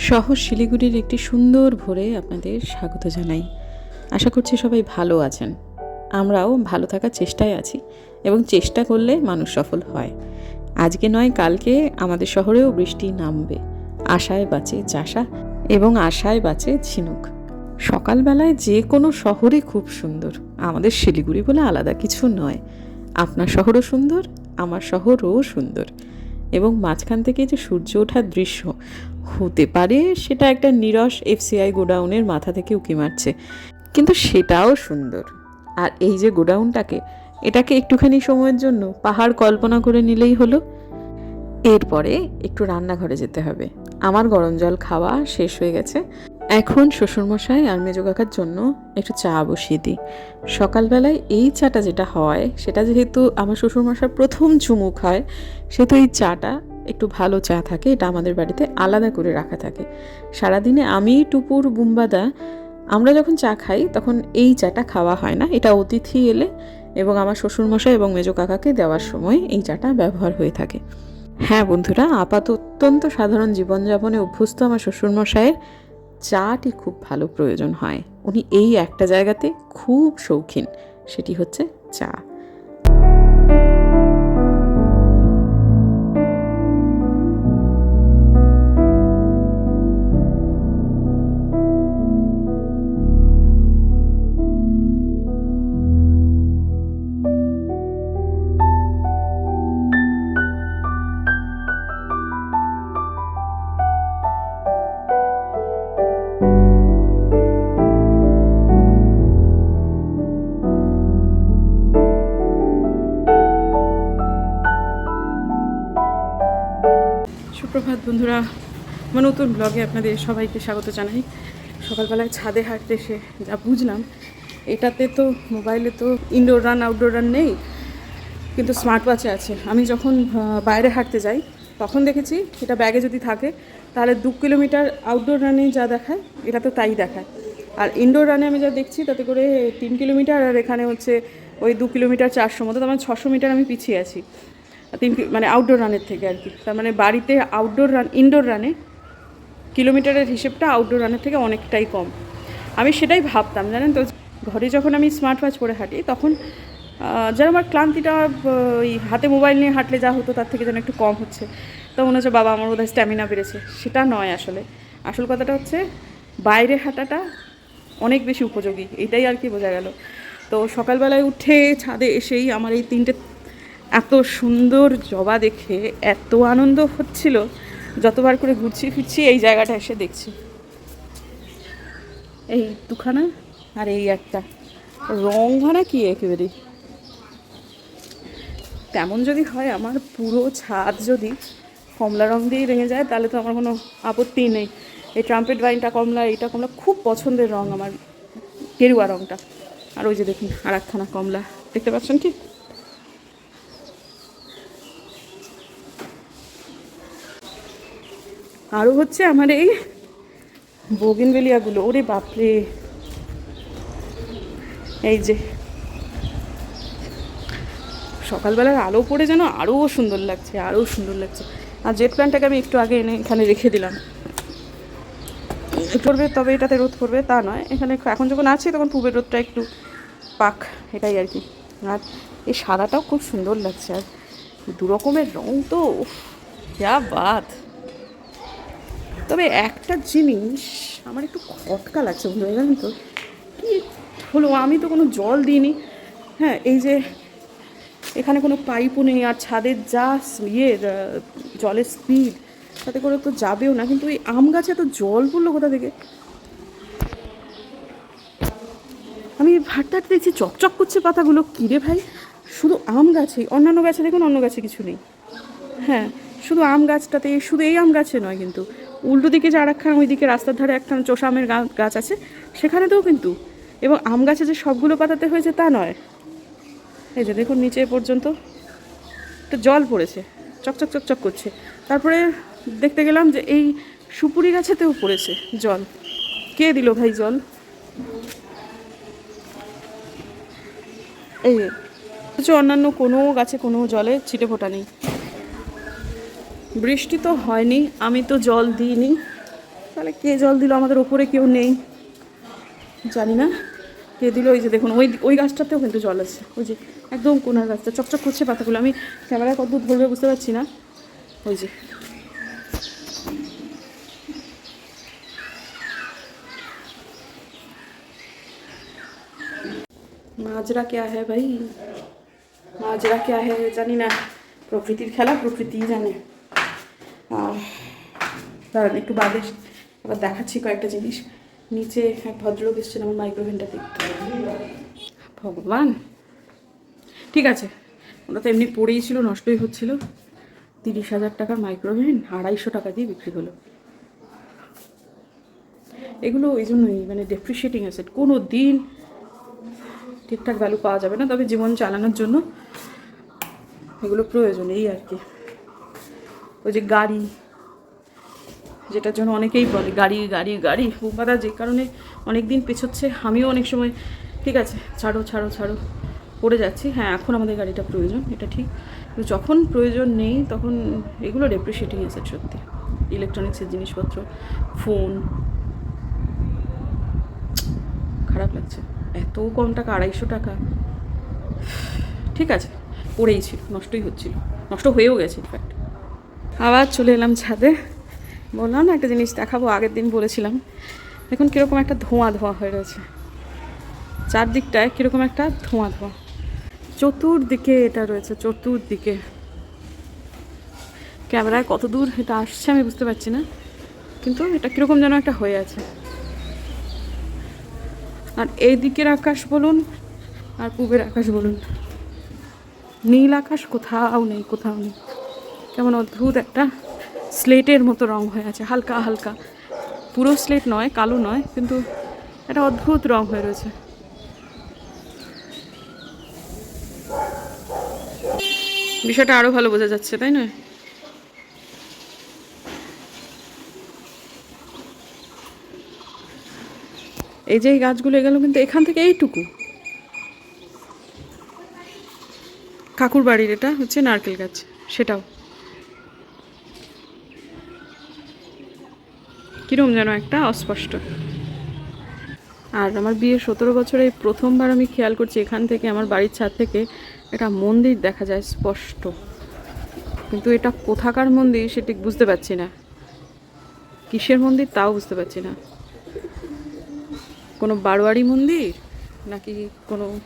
শহর শিলিগুড়ির একটি সুন্দর ভোরে আপনাদের স্বাগত জানাই। আশা করছি সবাই ভালো আছেন। আমরাও ভালো থাকার চেষ্টায় আছি এবং চেষ্টা করলে মানুষ সফল হয়। আজকে নয়, কালকে আমাদের শহরেও বৃষ্টি নামবে। আশায় বাঁচে চাষা এবং আশায় বাঁচে ঝিনুক। সকালবেলায় যে কোনো শহরে খুব সুন্দর। আমাদের শিলিগুড়ি বলে আলাদা কিছু নয়। আপনার শহরও সুন্দর, আমার শহরও সুন্দর। এবং মাঝখান থেকে যে সূর্য ওঠার দৃশ্য, হতে পারে সেটা একটা নিরস এফসিআই গোডাউনের মাথা থেকে উঁকি মারছে, কিন্তু সেটাও সুন্দর। আর এই যে গোডাউনটাকে, এটাকে একটুখানি সময়ের জন্য পাহাড় কল্পনা করে নিলেই হলো। এরপরে একটু রান্নাঘরে যেতে হবে। আমার গরম জল খাওয়া শেষ হয়ে গেছে। এখন শ্বশুরমশাই আর মেজো কাকার জন্য একটু চা বসিয়ে দিই। সকালবেলায় এই চাটা যেটা হয়, সেটা যেহেতু আমার শ্বশুরমশাই প্রথম চুমুক হয়, সেহেতু এই চাটা একটু ভালো চা থাকে, এটা আমাদের বাড়িতে আলাদা করে রাখা থাকে। সারাদিনে আমি, টুপুর, বুম্বাদা, আমরা যখন চা খাই, তখন এই চাটা খাওয়া হয় না। এটা অতিথি এলে এবং আমার শ্বশুরমশাই এবং মেজো কাকাকে দেওয়ার সময় এই চাটা ব্যবহার হয়ে থাকে। হ্যাঁ বন্ধুরা আপাত অত্যন্ত সাধারণ জীবনযাপনে অভ্যস্ত আমার শ্বশুরমশাইয়ের চাটি খুব ভালো প্রয়োজন হয়। উনি এই একটা জায়গাতে খুব শৌখিন সেটি হচ্ছে চা। সুপ্রভাত বন্ধুরা, আমার নতুন ব্লগে আপনাদের সবাইকে স্বাগত জানাই। সকালবেলায় ছাদে হাঁটতে এসে যা বুঝলাম, এটাতে তো মোবাইলে তো ইনডোর রান আউটডোর রান নেই, কিন্তু স্মার্ট ওয়াচে আছে। আমি যখন বাইরে হাঁটতে যাই, তখন দেখেছি এটা ব্যাগে যদি থাকে, তাহলে দু কিলোমিটার আউটডোর রানে যা দেখায়, এটা তো তাই দেখায়। আর ইনডোর রানে আমি যা দেখছি, তাতে করে তিন কিলোমিটার, আর এখানে হচ্ছে ওই দু কিলোমিটার চারশো মতো, তার মানে ছশো মিটার আমি পিছিয়ে আছি। তিন মানে আউটডোর রানের থেকে আর কি। তার মানে বাড়িতে আউটডোর রান ইনডোর রানে কিলোমিটারের হিসেবটা আউটডোর রানের থেকে অনেকটাই কম। আমি সেটাই ভাবতাম, জানেন তো? ঘরে যখন আমি স্মার্ট ওয়াচ পরে হাঁটি, তখন যেন আমার ক্লান্তিটা ওই হাতে মোবাইল নিয়ে হাঁটলে যা হতো তার থেকে যেন একটু কম হচ্ছে। তো মনে হচ্ছে, বাবা, আমার বোধহয় স্ট্যামিনা বেড়েছে। সেটা নয় আসলে। আসল কথাটা হচ্ছে, বাইরে হাঁটাটা অনেক বেশি উপযোগী। এটাই আর কি বোঝা গেল। তো সকালবেলায় উঠে ছাদে এসেই আমার এই তিনটে এত সুন্দর জবা দেখে, এত আনন্দ হচ্ছিল। যতবার করে ঘুরছি ফিরছি, এই জায়গাটা এসে দেখছি। এই দুখানা আর এই একটা। রং ভাড়া কি একেবারে? তেমন যদি হয়, আমার পুরো ছাদ যদি কমলা রং দিয়েই রেঙে যায়, তাহলে তো আমার কোনো আপত্তি নেই। এই ট্রাম্পেট বাইনটা কমলা, এইটা কমলা, খুব পছন্দের রং আমার, গেরুয়া রংটা। আর ওই যে দেখুন আর একখানা কমলা। দেখতে পাচ্ছেন কি? আরও হচ্ছে আমার এই বগিনবেলিয়াগুলো, ওরে বাপরে। এই যে। সকালবেলার আলো পড়ে যেন আরও সুন্দর লাগছে আরও সুন্দর লাগছে। আর জেট প্ল্যান্টটাকে আমি একটু আগে এনে এখানে রেখে দিলাম। পড়বে, তবে এটাতে রোদ পড়বে, তা নয়। এখানে এখন যখন আছে তখন পূবের রোদটা একটু পাক, এটাই আর কি। আর এই সাদাটাও খুব সুন্দর লাগছে, আর দু রকমের রং তো যা বাদ তবে একটা জিনিস আমার একটু খটকা লাগছে বন্ধু জানেন তো। কি হলো? আমি তো কোনো জল দিইনি। হ্যাঁ এই যে এখানে কোনো পাইপও নেই আর ছাদের যা ইয়ে জলের স্পিড তাতে করে তো যাবেও না। কিন্তু এই আম গাছে তো জল পড়ল কোথা থেকে? আমি হাঁটতে দেখছি চকচক করছে পাতাগুলো। কিরে ভাই? শুধু আম গাছে অন্যান্য গাছে দেখুন অন্য গাছে কিছু নেই। হ্যাঁ শুধু আম গাছটাতে, শুধু এই আম গাছে নয় কিন্তু। উল্টো দিকে যে আরেকখানা ওই দিকে রাস্তার ধারে একটা চোষা আমের গাছ আছে, সেখানেতেও কিন্তু। এবং আম গাছে যে সবগুলো পাতাতে হয়েছে তা নয়। এই যে দেখুন, নিচে পর্যন্ত তো জল পড়েছে, চকচক চকচক করছে। তারপরে দেখতে গেলাম যে এই সুপুরি গাছেতেও পড়েছে জল। কে দিল ভাই জল? এই অন্যান্য কোনো গাছে কোনো জলে ছিটে ফোটা নেই। বৃষ্টি তো হয়নি, আমি তো জল দিইনি। তাহলে কে জল দিল? আমাদের ওপরে কেউ নেই। জানি না কে দিল। ওই যে দেখুন, ওই ওই গাছটাতেও কিন্তু জল আছে। ওই যে একদম কোনার গাছটা, চকচক করছে পাতাগুলো। আমি ক্যামেরায় কত ধরবে বুঝতে পারছি না। ওই যে। মাজরা কে হ্যাঁ ভাই? মাজরা কে হ্যাঁ জানি না। প্রকৃতির খেলা, প্রকৃতিই জানে। দাঁড়ান, একটু বাদে। আবার দেখাচ্ছি কয়েকটা জিনিস। নিচে এক ভদ্রলোক এসছেন, আমার মাইক্রোভেনটা দেখতে। ভগবান। ঠিক আছে। ওটা তো এমনি পড়েই ছিল, নষ্টই হচ্ছিল। তিরিশ হাজার টাকার মাইক্রোভেন আড়াইশো টাকা দিয়ে বিক্রি হলো। এগুলো ওই জন্যই মানে ডেপ্রিসিয়েটিং অ্যাসেট কোনো দিন ঠিকঠাক ভ্যালু পাওয়া যাবে না, তবে জীবন চালানোর জন্য এগুলো প্রয়োজন, এই আর কি। ওই যে গাড়ি, যেটার জন্য অনেকেই বলে গাড়ি গাড়ি গাড়ি বুম্বাদা যে কারণে অনেক দিন পেছোচ্ছে। আমিও অনেক সময়, ঠিক আছে, ছাড়ো ছাড়ো ছাড়ো, পড়ে যাচ্ছি। হ্যাঁ এখন আমাদের গাড়িটা প্রয়োজন, এটা ঠিক। কিন্তু যখন প্রয়োজন নেই, তখন এগুলো ডেপ্রিসিয়েটিং অ্যাসেট সত্যি। ইলেকট্রনিক্সের জিনিসপত্র ফোন খারাপ লাগছে। এত কম টাকা, আড়াইশো টাকা। ঠিক আছে, পড়েই ছিল, নষ্টই হচ্ছিল, নষ্ট হয়েও গেছে ইনফ্যাক্ট আবার চলে এলাম ছাদে। বললাম না, একটা জিনিস দেখাবো, আগের দিন বলেছিলাম। এখন কীরকম একটা ধোঁয়া ধোঁয়া হয়ে রয়েছে। চারদিকটায় কীরকম একটা ধোঁয়া ধোঁয়া। চতুর্দিকে এটা রয়েছে, চতুর্দিকে। ক্যামেরায় কত দূর এটা আসছে আমি বুঝতে পারছি না, কিন্তু এটা কীরকম যেন একটা হয়ে আছে। আর এই দিকের আকাশ বলুন, আর পূবের আকাশ বলুন। নীল আকাশ কোথাও নেই কোথাও নেই। কেমন অদ্ভুত একটা স্লেটের মতো রং হয়ে আছে, হালকা হালকা। পুরো স্লেট নয়, কালো নয়, কিন্তু একটা অদ্ভুত রং হয়ে রয়েছে। বিষয়টা আরও ভালো বোঝা যাচ্ছে, তাই নয়? এই যে গাছগুলো গেল কিন্তু এখান থেকে এইটুকু। কাকুর বাড়ির এটা হচ্ছে নারকেল গাছ, সেটাও। কিরম যেন একটা অস্পষ্ট। আর আমার বিয়ে সতেরো বছরে প্রথমবার আমি খেয়াল করছি এখান থেকে, আমার বাড়ির ছাদ থেকে একটা মন্দির দেখা যায় স্পষ্ট। কিন্তু এটা কোথাকার মন্দির সে ঠিক বুঝতে পারছি না। কিসের মন্দির তাও বুঝতে পারছি না। কোনো বারোয়ারি মন্দির নাকি কোনো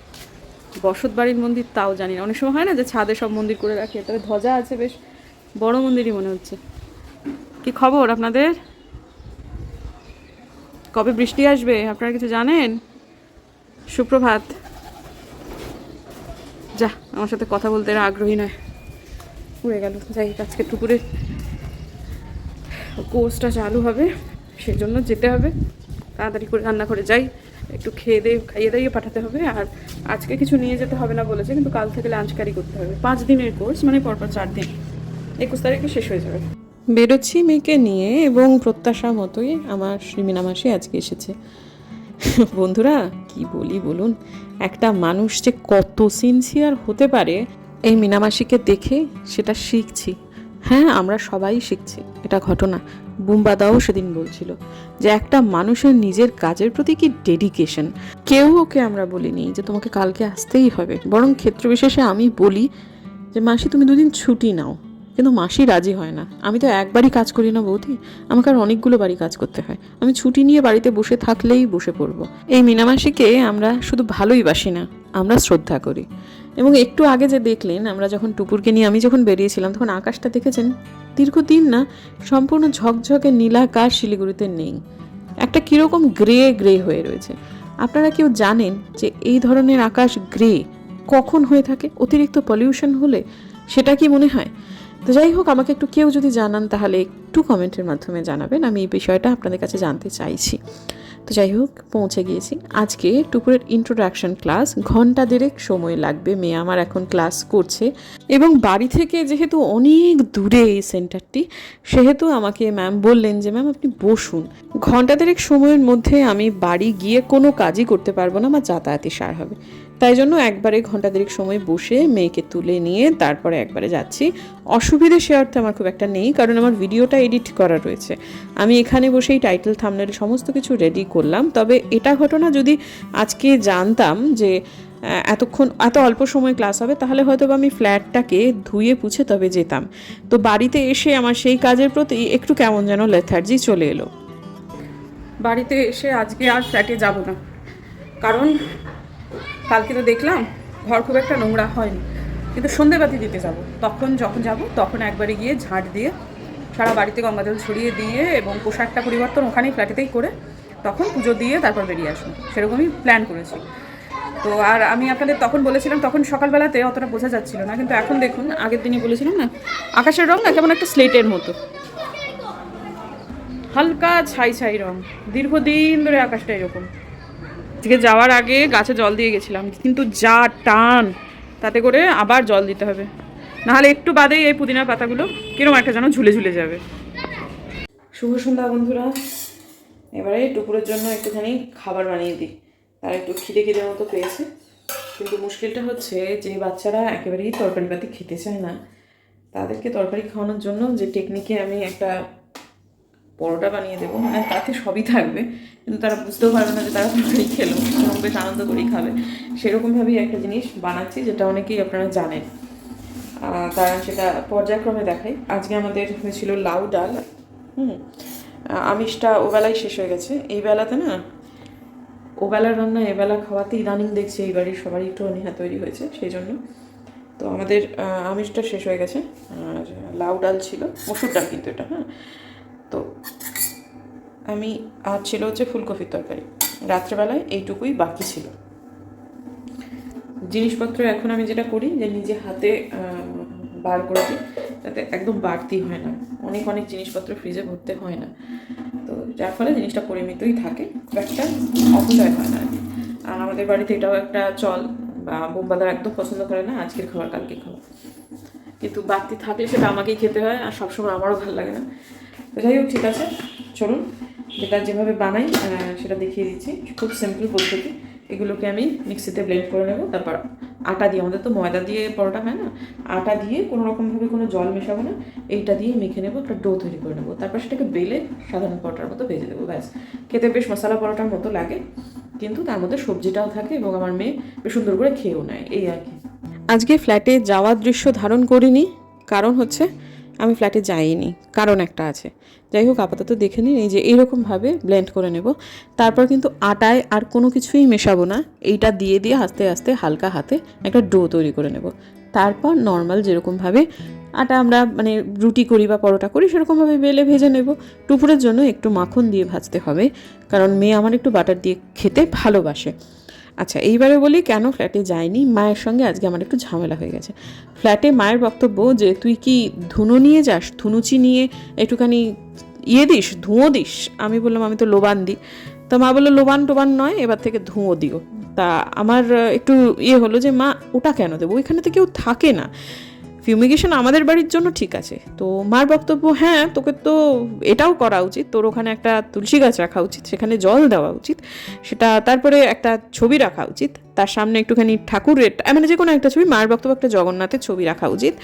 বসত বাড়ির মন্দির তাও জানি না। অনেক সময় হয় না যে ছাদে সব মন্দির করে রাখে, তবে ধ্বজা আছে বেশ বড় মন্দিরই মনে হচ্ছে। কি খবর আপনাদের? কবে বৃষ্টি আসবে? আপনারা কিছু জানেন? সুপ্রভাত। যা, আমার সাথে কথা বলতে এরা আগ্রহী নয়। উড়ে গেল। যাই আজকে টুকুরে কোর্সটা চালু হবে সেই জন্য যেতে হবে। তাড়াতাড়ি করে রান্না করে যাই। একটু খেয়ে দিয়ে, খাইয়ে দাইয়ে পাঠাতে হবে। আর আজকে কিছু নিয়ে যেতে হবে না বলেছে, কিন্তু কাল থেকে লাঞ্চ ক্যারি করতে হবে। পাঁচ দিনের কোর্স মানে পরপর চার দিন। একুশ তারিখে শেষ হয়ে যাবে। বেরোচ্ছি মেয়েকে নিয়ে এবং প্রত্যাশা মতোই আমার শ্রীমিনা মাসি আজকে এসেছে। বন্ধুরা, কি বলি বলুন? একটা মানুষ যে কত সিনসিয়ার হতে পারে, এই মিনামাসিকে দেখে সেটা শিখছি। হ্যাঁ আমরা সবাই শিখছি, এটা ঘটনা। বুম্বাদাও সেদিন বলছিল যে, একটা মানুষের নিজের কাজের প্রতি কি ডেডিকেশন কেউ ওকে আমরা বলিনি যে, তোমাকে কালকে আসতেই হবে। বরং ক্ষেত্র বিশেষে আমি বলি যে, মাসি, তুমি দুদিন ছুটি নাও। কিন্তু মাসি রাজি হয় না। আমি তো একবারই কাজ করি না বৌদি। আমাকে আর অনেকগুলো বাড়ি কাজ করতে হয়। আমি ছুটি নিয়ে বাড়িতে বসে থাকলেই বসে পড়ব। এই মিনামাসিকে আমরা শুধু ভালোই বাসি না, আমরা শ্রদ্ধা করি। এবং একটু আগে যে দেখলেন, আমরা যখন টুপুরকে নিয়ে আমি যখন বেরিয়েছিলাম, তখন আকাশটা দেখেছেন? দীর্ঘদিন না, সম্পূর্ণ ঝকঝকে নীলাকাশ শিলিগুড়িতে নেই। একটা কীরকম গ্রে গ্রে হয়ে রয়েছে। আপনারা কেউ জানেন যে এই ধরনের আকাশ গ্রে কখন হয়ে থাকে? অতিরিক্ত পলিউশন হলে সেটা কি মনে হয়? তো যাই হোক, আমাকে একটু কেউ যদি জানান, তাহলে একটু কমেন্টের মাধ্যমে জানাবেন। আমি এই বিষয়টা আপনাদের কাছে জানতে চাইছি। তো যাই হোক, পৌঁছে গিয়েছি। আজকে টুকুরের ইন্ট্রোডাকশন ক্লাস ঘণ্টা দেড়েক সময় লাগবে। মেয়ে আমার এখন ক্লাস করছে। এবং বাড়ি থেকে যেহেতু অনেক দূরে এই সেন্টারটি সেহেতু আমাকে ম্যাম বললেন যে ম্যাম আপনি বসুন। ঘণ্টা দেড়েক সময়ের মধ্যে আমি বাড়ি গিয়ে কোনো কাজই করতে পারব না, আমার যাতায়াতি সার হবে। তাই জন্য একবারে ঘণ্টা দেড়েক সময় বসে মেয়েকে তুলে নিয়ে তারপরে একবারে যাচ্ছি। অসুবিধে সে অর্থে আমার খুব একটা নেই, কারণ আমার ভিডিওটা এডিট করা রয়েছে। আমি এখানে বসেই টাইটেল থামনের সমস্ত কিছু রেডি করলাম। তবে এটা ঘটনা যদি আজকে জানতাম যে এতক্ষণ, এত অল্প সময় ক্লাস হবে, তাহলে হয়তো আমি ফ্ল্যাটটাকে ধুয়ে পুছে তবে যেতাম। তো বাড়িতে এসে আমার সেই কাজের প্রতি একটু কেমন যেন লেথার্জি চলে এলো। বাড়িতে এসে আজকে আর ফ্ল্যাটে যাব না। কারণ কালকে তো দেখলাম ঘর খুব একটা নোংরা হয়নি। কিন্তু সন্ধেবাতি দিতে যাব। তখন যখন যাব, তখন একবারে গিয়ে ঝাঁট দিয়ে সারা বাড়িতে গঙ্গা জল ছড়িয়ে দিয়ে এবং পোশাকটা পরিবর্তন ওখানেই ফ্ল্যাটেতেই করে তখন পুজো দিয়ে তারপর বেরিয়ে আসব। সেরকমই প্ল্যান করেছি। তো আর আমি আপনাদের তখন বলেছিলাম, তখন সকালবেলাতে অতটা বোঝা যাচ্ছিল না। কিন্তু এখন দেখুন, আগের দিনই বলেছিলাম না, আকাশের রং না কেমন একটা স্লেটের মতো। হালকা ছাই ছাই রং। দীর্ঘদিন ধরে আকাশটা এরকম। আজকে যাওয়ার আগে গাছে জল দিয়ে গেছিলাম। কিন্তু যা টান, তাতে করে আবার জল দিতে হবে। নাহলে একটু বাদেই এই পুদিনার পাতাগুলো কিরম একটা যেন ঝুলে ঝুলে যাবে। শুভ সন্ধ্যা বন্ধুরা। এবারে দুপুরের জন্য একটুখানি খাবার বানিয়ে দিই। তার একটু খিদে খিদে মতো পেয়েছে। কিন্তু মুশকিলটা হচ্ছে যে বাচ্চারা একেবারেই তরকারি পাতি খেতে চায় না। তাদেরকে তরকারি খাওয়ানোর জন্য যে টেকনিকে আমি একটা পরোটা বানিয়ে দেবো মানে তাতে সবই থাকবে। কিন্তু তারা বুঝতেও পারবে না যে তারা তরকারি খেলো এবং বেশ আনন্দ করেই খাবে। সেরকমভাবেই একটা জিনিস বানাচ্ছি, যেটা অনেকেই আপনারা জানেন। কারণ সেটা পর্যায়ক্রমে দেখাই। আজকে আমাদের হয়েছিল লাউ ডাল। হুম আমিষটা ওবেলায় শেষ হয়ে গেছে। এই বেলাতে না ওবেলার রান্না, এবেলা খাওয়াতে ইদানিং দেখছি এই বাড়ির সবারই একটু অনীহা তৈরি হয়েছে, সেই জন্য। তো আমাদের আমিষটা শেষ হয়ে গেছে। আর লাউ ডাল ছিল, মসুর ডাল কিন্তু এটা হ্যাঁ। তো আমি আর ছিল হচ্ছে ফুলকপির তরকারি। রাত্রেবেলায় এইটুকুই বাকি ছিল। জিনিসপত্র এখন আমি যেটা করি যে নিজে হাতে বার করে দিই। তাতে একদম বাড়তি হয় না। অনেক অনেক জিনিসপত্র ফ্রিজে ভরতে হয় না। তো যার ফলে জিনিসটা পরিমিতই থাকে। একটা অপচয় হয় না। আর আমাদের বাড়িতে এটাও একটা চল বা বোম্বাদার একদম পছন্দ করে না, আজকের খাবার কালকে খাবার। কিন্তু বাড়তি থাকলে সেটা আমাকেই খেতে হয় আর সবসময় আমারও ভালো লাগে না। তো যাই হোক, ঠিক আছে। চলুন। যেটা যেভাবে বানাই সেটা দেখিয়ে দিচ্ছি। খুব সিম্পল পদ্ধতি। এগুলোকে আমি মিক্সিতে ব্লেন্ড করে নেব। তারপর আটা দিয়ে, আমাদের তো ময়দা দিয়ে পরোটা হয় না? আটা দিয়ে কোনো রকমভাবে কোনো জল মেশাবো না। এইটা দিয়ে মেখে নেব, একটা ডো তৈরি করে নেব। তারপর সেটাকে বেলে সাধারণ পরোটার মতো ভেজে দেবো ব্যাস। খেতে বেশ মশলা পরোটার মতো লাগে, কিন্তু তার মধ্যে সবজিটাও থাকে এবং আমার মেয়ে বেশ সুন্দর করে খেয়েও নেয়। এই আর কি। আজকে ফ্ল্যাটে যাওয়ার দৃশ্য ধারণ করিনি। কারণ হচ্ছে আমি ফ্ল্যাটে যাইনি, কারণ একটা আছে। যাই হোক, আপাতত দেখে নিন, এই যে এইরকমভাবে ব্লেন্ড করে নেব। তারপর কিন্তু আটায় আর কোনো কিছুই মেশাবো না। এইটা দিয়ে দিয়ে আস্তে আস্তে হালকা হাতে একটা ডো তৈরি করে নেব। তারপর নর্মাল যেরকমভাবে আটা আমরা মানে রুটি করি বা পরোটা করি, সেরকমভাবে বেলে ভেজে নেব। টুপুরের জন্য একটু মাখন দিয়ে ভাজতে হবে, কারণ মেয়ে আমার একটু বাটার দিয়ে খেতে ভালোবাসে। আচ্ছা এইবারে বলি কেন ফ্ল্যাটে যায়নি মায়ের সঙ্গে আজকে আমার একটু ঝামেলা হয়ে গেছে। ফ্ল্যাটে মায়ের বক্তব্য যে, তুই কি ধুনো নিয়ে যাস? ধুনুচি নিয়ে একটুখানি ইয়ে দিস, ধুঁয়ো দিস? আমি বললাম, আমি তো লোবান দিই তো মা বলল, লোবান টোবান নয়, এবার থেকে ধুঁয়ো দিও। তা আমার একটু ইয়ে হলো যে, মা, ওটা কেন দেবো? ওইখানে তো কেউ থাকে না। ফিউমিগেশন আমাদের বাড়ির জন্য ঠিক আছে। তো মার বক্তব্য হ্যাঁ তোকে তো এটাও করা উচিত। তোর ওখানে একটা তুলসী গাছ রাখা উচিত, সেখানে জল দেওয়া উচিত। সেটা তারপরে একটা ছবি রাখা উচিত। তার সামনে একটুখানি ঠাকুরের মানে যে কোনো একটা ছবি মায়ের বক্তব্য একটা জগন্নাথের ছবি রাখা উচিত।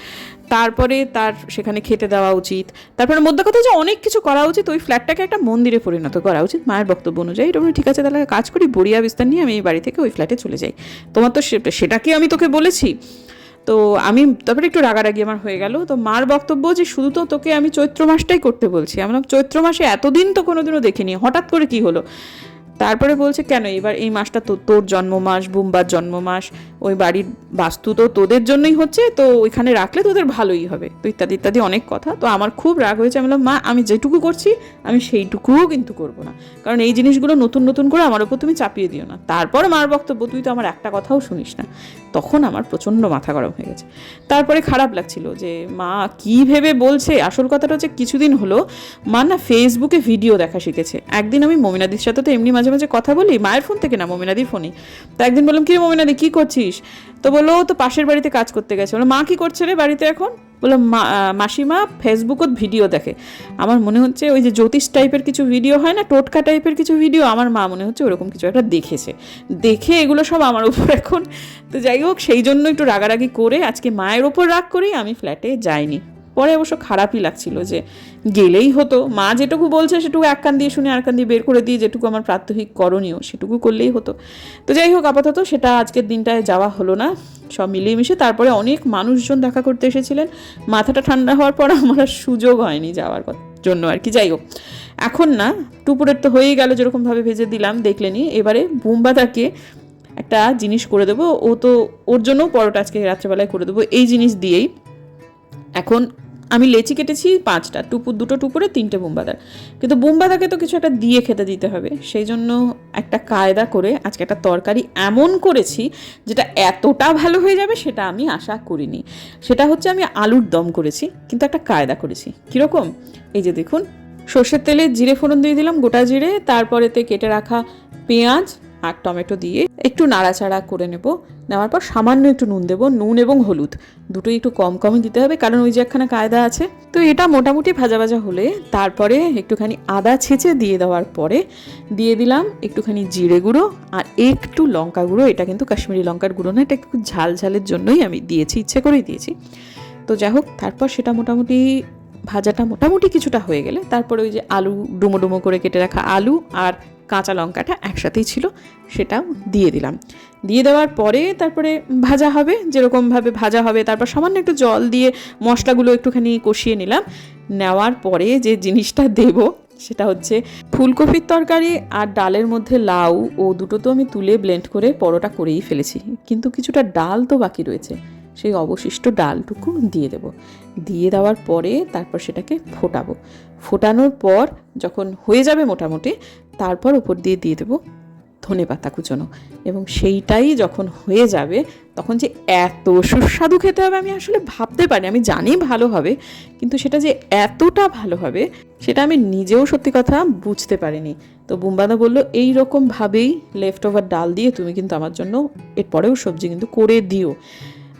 তারপরে তার সেখানে খেতে দেওয়া উচিত। তারপরে মধ্যে কথা যে অনেক কিছু করা উচিত, ওই ফ্ল্যাটটাকে একটা মন্দিরে পরিণত করা উচিত মায়ের বক্তব্য অনুযায়ী। এটা ঠিক আছে, তাহলে কাজ করি, বড়িয়া বিস্তার নিয়ে আমি এই বাড়ি থেকে ওই ফ্ল্যাটে চলে যাই। তোমার তো সেটা কি আমি তোকে বলেছি? তো আমি, তারপরে একটু রাগারাগি আমার হয়ে গেল। তো মার বক্তব্য যে শুধু তো তোকে আমি চৈত্র মাসটাই করতে বলছি আমরা চৈত্র মাসে এতদিন তো কোনোদিনও দেখিনি, হঠাৎ করে কি হলো? তারপরে বলছে, কেন? এবার এই মাসটা তো তোর জন্ম মাস বুম্বার জন্ম মাস ওই বাড়ির বাস্তু তো তোদের জন্যই হচ্ছে, তো ওইখানে রাখলে তোদের ভালোই হবে। তো ইত্যাদি ইত্যাদি অনেক কথা। তো আমার খুব রাগ হয়েছে। আমি বললাম, মা, আমি যেটুকু করছি, আমি সেইটুকুও কিন্তু করব না। কারণ এই জিনিসগুলো নতুন নতুন করে আমার ওপর তুমি চাপিয়ে দিও না। তারপর মার বক্তব্য, তুই তো আমার একটা কথাও শুনিস না। তখন আমার প্রচণ্ড মাথা গরম হয়ে গেছে। তারপরে খারাপ লাগছিল যে, মা, কি ভেবে বলছে? আসল কথাটা হচ্ছে কিছুদিন হলো, মা না ফেসবুকে ভিডিও দেখা শিখেছে। একদিন আমি মমিনাদির সাথে তো এমনি মাঝে মাঝে কথা বলি, মায়ের ফোন থেকে না, মমিনাদির ফোনে তো একদিন বললাম কি মমিনাদি, কী করছিস? তো বলল তো পাশের বাড়িতে কাজ করতে গেছে। বলো মা কী করছে রে বাড়িতে এখন? বলল মাসিমা ফেসবুকত ভিডিও দেখে। আমার মনে হচ্ছে ওই যে জ্যোতিষ টাইপের কিছু ভিডিও হয় না, টোটকা টাইপের কিছু ভিডিও আমার মা মনে হচ্ছে ওরকম কিছু একটা দেখেছে। দেখে এগুলো সব আমার উপর এখন। তো যাই হোক, সেই জন্য একটু রাগারাগি করে আজকে মায়ের ওপর রাগ করেই আমি ফ্ল্যাটে যাইনি। পরে অবশ্য খারাপই লাগছিল যে গেলেই হতো। মা যেটুকু বলছে সেটুকু এক কান দিয়ে শুনে আর কান দিয়ে বের করে দিয়ে যেটুকু আমার প্রাত্যহিক করণীয় সেটুকু করলেই হতো। তো যাই হোক, আপাতত সেটা আজকের দিনটায় যাওয়া হলো না। সব মিলিয়ে তারপরে অনেক মানুষজন দেখা করতে এসেছিলেন। মাথাটা ঠান্ডা হওয়ার পর আমার আর সুযোগ হয়নি যাওয়ার জন্য আর কি। যাই হোক, এখন না টুপুরের তো হয়েই গেল যেরকমভাবে ভেজে দিলাম দেখলেনি এবারে বুম্বাদাকে একটা জিনিস করে দেবো। ও তো, ওর জন্যও পরোটা আজকে রাত্রেবেলায় করে দেবো। এই জিনিস দিয়েই এখন আমি লেচি কেটেছি পাঁচটা টুপুর দুটো টুপুরে তিনটে বুম্বাদার। কিন্তু বুম্বাদাকে তো কিছু একটা দিয়ে খেতে দিতে হবে। সেই জন্য একটা কায়দা করে আজকে একটা তরকারি এমন করেছি যেটা এতটা ভালো হয়ে যাবে সেটা আমি আশা করিনি। সেটা হচ্ছে আমি আলুর দম করেছি, কিন্তু একটা কায়দা করেছি। কীরকম? এই যে দেখুন, সর্ষের তেলে জিরে ফোড়ন দিয়ে দিলাম গোটা জিরে, তারপরেতে কেটে রাখা পেঁয়াজ আর টমেটো দিয়ে একটু নাড়াচাড়া করে নেব। নেওয়ার পর সামান্য একটু নুন দেবো, নুন এবং হলুদ। দুটোই একটু কম কমই দিতে হবে, কারণ ওই যে একখানা কায়দা আছে। তো এটা মোটামুটি ভাজা ভাজা হলে তারপরে একটুখানি আদা ছেঁচে দিয়ে দেওয়ার পরে দিয়ে দিলাম একটুখানি জিরে গুঁড়ো আর একটু লঙ্কা গুঁড়ো। এটা কিন্তু কাশ্মীরি লঙ্কার গুঁড়ো না, এটা একটু ঝাল ঝালের জন্যই আমি দিয়েছি, ইচ্ছে করেই দিয়েছি। তো যাই হোক, তারপর সেটা মোটামুটি ভাজাটা মোটামুটি কিছুটা হয়ে গেলে তারপরে ওই যে আলু ডুমো ডুমো করে কেটে রাখা আলু আর কাঁচা লঙ্কাটা একসাথেই ছিল সেটাও দিয়ে দিলাম। দিয়ে দেওয়ার পরে তারপরে ভাজা হবে, যেরকমভাবে ভাজা হবে, তারপর সামান্য একটু জল দিয়ে মশলাগুলো একটুখানি কষিয়ে নিলাম। নেওয়ার পরে যে জিনিসটা দেব, সেটা হচ্ছে ফুলকপির তরকারি আর ডালের মধ্যে লাউ, ও দুটো তো আমি তুলে ব্লেন্ড করে পরোটা করেই ফেলেছি। কিন্তু কিছুটা ডাল তো বাকি রয়েছে, সেই অবশিষ্ট ডালটুকু দিয়ে দেব। দিয়ে দেওয়ার পরে তারপর সেটাকে ফোটাবো। ফোটানোর পর যখন হয়ে যাবে মোটামুটি তারপর ওপর দিয়ে দিয়ে দেবো। ধনে পাতা কুচোনো এবং সেইটাই যখন হয়ে যাবে, তখন যে এত সুস্বাদু খেতে হবে আমি আসলে ভাবতে পারি আমি জানি ভালো হবে, কিন্তু সেটা যে এতটা ভালো হবে, সেটা আমি নিজেও সত্যি কথা বুঝতে পারিনি। তো বুম্বাদা বলল, এই রকমভাবেই লেফট ওভার ডাল দিয়ে তুমি কিন্তু আমার জন্য এরপরেও সবজি কিন্তু করে দিও।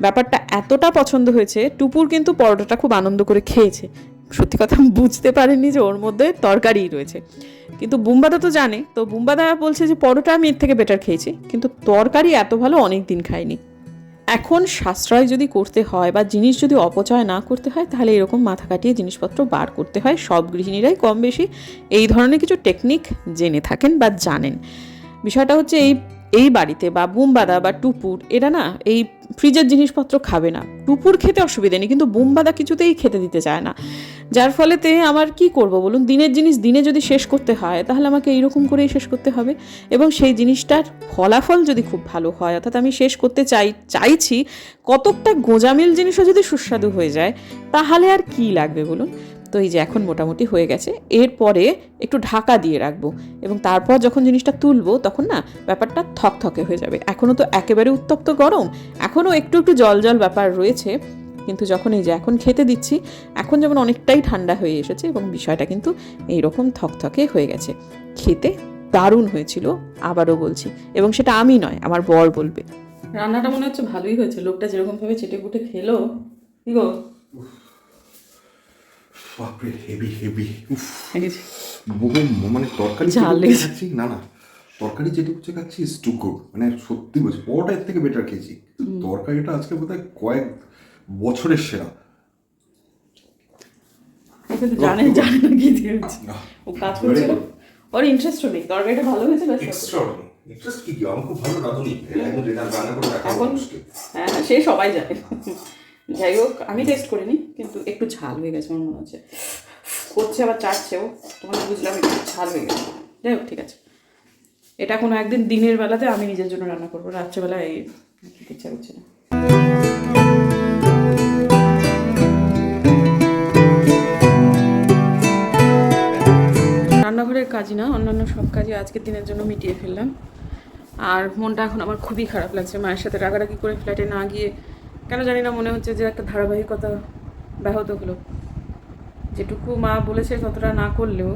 ব্যাপারটা এতটা পছন্দ হয়েছে, টুপুর কিন্তু পরোটাটা খুব আনন্দ করে খেয়েছে। সত্যি কথা বুঝতে পারেনি যে ওর মধ্যে তরকারিই রয়েছে। কিন্তু বুম্বাদা তো জানে, তো বুম্বাদা বলছে যে পরোটা আমি এর থেকে বেটার খেয়েছি, কিন্তু তরকারি এত ভালো অনেক দিন খাইনি। এখন সাশ্রয় যদি করতে হয় বা জিনিস যদি অপচয় না করতে হয়, তাহলে এরকম মাথা কাটিয়ে জিনিসপত্র বার করতে হয়। সব গৃহিণীরাই কম বেশি এই ধরনের কিছু টেকনিক জেনে থাকেন বা জানেন। বিষয়টা হচ্ছে এই এই বাড়িতে বা বুমবাদা বা টুপুর, এরা না এই ফ্রিজের জিনিসপত্র খাবে না। টুপুর খেতে অসুবিধা নেই, কিন্তু বুমবাদা কিছুতেই খেতে দিতে চায় না। যার ফলেতে আমার কি করব বলুন? দিনের জিনিস দিনে যদি শেষ করতে হয়, তাহলে আমাকে এইরকম করেই শেষ করতে হবে। এবং সেই জিনিসটার ফলাফল যদি খুব ভালো হয়, অর্থাৎ আমি শেষ করতে চাই, চাইছি, কতকটা গোজামিল জিনিসও যদি সুস্বাদু হয়ে যায়, তাহলে আর কি লাগবে বলুন? তো এই যে এখন মোটামুটি হয়ে গেছে। এরপরে একটু ঢাকা দিয়ে রাখব এবং তারপর যখন জিনিসটা তুলবো তখন না ব্যাপারটা থকথকে হয়ে যাবে। এখনও তো একেবারে উত্তপ্ত গরম এখনও একটু একটু জল জল ব্যাপার রয়েছে। কিন্তু যখন এই যে এখন খেতে দিচ্ছি এখন যেমন অনেকটাই ঠান্ডা হয়ে এসেছে এবং বিষয়টা কিন্তু এইরকম থকথকে হয়ে গেছে। খেতে দারুণ হয়েছিল আবারও বলছি। এবং সেটা আমি নয় আমার বর বলবে। রান্নাটা মনে হচ্ছে ভালোই হয়েছে লোকটা যেরকমভাবে চেটে কুটে খেলো। কি গো? বাপরে হেভি হেভি উফ। বহু মানে তরকারি। খাচ্ছি না না। তরকারি যেটুকু খাচ্ছি টু গুড মানে সত্যি বলছি পরোটা এর থেকে বেটার খেয়েছি। তরকারিটা আজকে বোধহয় কয়েক বছরের সেরা। জানে জানে না কি দিয়েছে ও কাজ করছিল। ওর ইন্টারেস্টও নেই। তরকারিটা ভালো হয়েছে ব্যাস সব। ইন্টারেস্ট কি কি? আমার খুব ভালো রাঁধুনি এখন যেটা রান্না করে রাখা এখন হ্যাঁ, সে সবাই জানে। যাই হোক, আমি টেস্ট করিনি, কিন্তু একটু ঝাল হয়ে গেছে আমার মনে হচ্ছে। করছে আবার চাটছেও তখন বুঝলাম একটু ঝাল হয়ে গেছে। যাই হোক, ঠিক আছে। এটা কোনো একদিন দিনের বেলাতে আমি নিজের জন্য রান্না করব রাত্রেবেলায় খেতে ইচ্ছা করছে না। রান্নাঘরের কাজ না, অন্যান্য সব কাজই আজকের দিনের জন্য মিটিয়ে ফেললাম। আর মনটা এখন আমার খুবই খারাপ লাগছে, মায়ের সাথে রাগারাগি করে ফ্ল্যাটে না গিয়ে কেন জানি না, মনে হচ্ছে যে একটা ধারাবাহিকতা ব্যাহত হলো। যেটুকু মা বলেছে ততটা না করলেও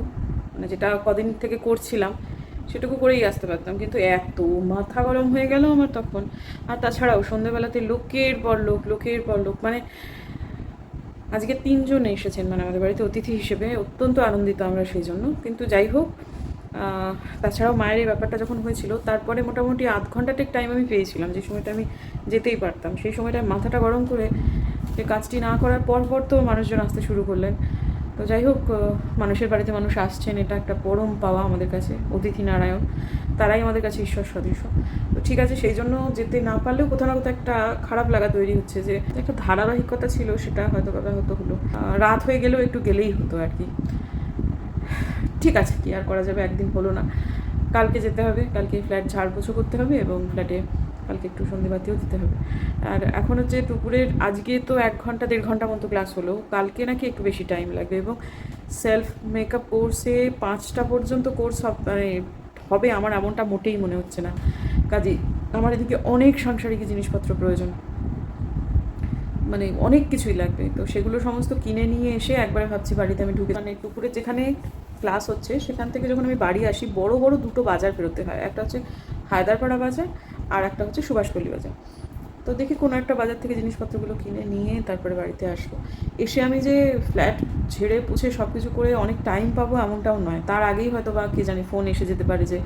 মানে যেটা কদিন থেকে করছিলাম, সেটুকু করেই আসতে পারতাম। কিন্তু এত মাথা গরম হয়ে গেল আমার তখন। আর তাছাড়াও সন্ধেবেলাতে লোকের পর লোক, লোকের পর লোক মানে আজকে তিনজন এসেছেন মানে আমাদের বাড়িতে অতিথি হিসেবে। অত্যন্ত আনন্দিত আমরা সেই জন্য। কিন্তু যাই হোক তাছাড়াও মায়ের এই ব্যাপারটা যখন হয়েছিল, তারপরে মোটামুটি আধ ঘণ্টা টেক টাইম আমি পেয়েছিলাম যে সময়টা আমি যেতেই পারতাম। সেই সময়টা মাথাটা গরম করে যে কাজটি না করার পর পর তো মানুষজন আসতে শুরু করলেন। তো যাই হোক মানুষের বাড়িতে মানুষ আসছেন, এটা একটা পরম পাওয়া আমাদের কাছে, অতিথি নারায়ণ। তারাই আমাদের কাছে ঈশ্বর সদৃশ। তো ঠিক আছে, সেই জন্য যেতে না পারলেও কোথাও না কোথাও একটা খারাপ লাগা তৈরি হচ্ছে যে, একটা ধারাবাহিকতা ছিল, সেটা হয়তো কথা হতো হলো। রাত হয়ে গেলেও একটু গেলেই হতো আর কি। ঠিক আছে, কি আর করা যাবে, একদিন হলো না। কালকে যেতে হবে, কালকে ফ্ল্যাট ঝাড় পোছো করতে হবে এবং ফ্ল্যাটে কালকে একটু সন্ধেবাতিও দিতে হবে। আর এখন হচ্ছে দুপুরের, আজকে তো এক ঘণ্টা, দেড় ঘণ্টা মতো ক্লাস হলো, কালকে নাকি একটু বেশি টাইম লাগবে এবং সেলফ মেকআপ কোর্সে পাঁচটা পর্যন্ত কোর্স মানে হবে আমার এমনটা মোটেই মনে হচ্ছে না। কাজে আমার এদিকে অনেক সাংসারিক জিনিসপত্র প্রয়োজন। মানে অনেক কিছুই লাগবে, তো সেগুলো সমস্ত কিনে নিয়ে এসে একবারে ভাবছি বাড়িতে আমি ঢুকে মানে দুপুরে যেখানে ক্লাস হচ্ছে, সেখান থেকে যখন আমি বাড়ি আসি, বড় বড় দুটো বাজার বেরোতে হয়। একটা হচ্ছে হায়দারপাড়া বাজার আর একটা হচ্ছে সুভাষপল্লী বাজার। তো দেখি কোনো একটা বাজার থেকে জিনিসপত্রগুলো কিনে নিয়ে তারপরে বাড়িতে আসব। এসে আমি যে ফ্ল্যাট ঝেড়ে পুছে সব কিছু করে অনেক টাইম পাবো এমনটাও নয়। তার আগেই হয়তো বা কে জানি ফোন এসে যেতে পারে যে,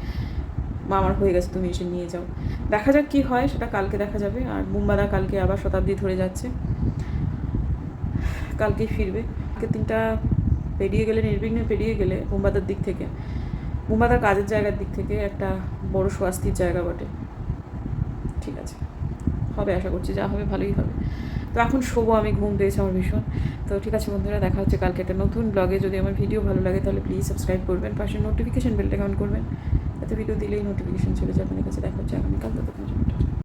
মা, আমার হয়ে গেছে, তুমি এসে নিয়ে যাও। দেখা যাক কী হয়, সেটা কালকে দেখা যাবে। আর বুম্বাদা কালকে আবার শতাব্দী ধরে যাচ্ছে। কালকেই ফিরবে। দিনটা পেরিয়ে গেলে, নির্বিঘ্নে পেরিয়ে গেলে বুম্বাদার দিক থেকে। বুম্বাদার কাজের জায়গার দিক থেকে একটা বড় স্বস্তির জায়গা বটে। ঠিক আছে। হবে আশা করছি, যা হবে ভালোই হবে। তো এখন শোবো, আমি ঘুম পেয়েছি আমার ভীষণ। তো ঠিক আছে বন্ধুরা, দেখা হচ্ছে কালকে একটা নতুন ব্লগে যদি আমার ভিডিও ভালো লাগে, তাহলে প্লিজ সাবস্ক্রাইব করবেন। পাশে নোটিফিকেশান বেলটা অন করবেন? যাতে ভিডিও দিলেই নোটিফিকেশন চলে যাবে। আপনার কাছে দেখা হচ্ছে আগামীকাল ততক্ষণ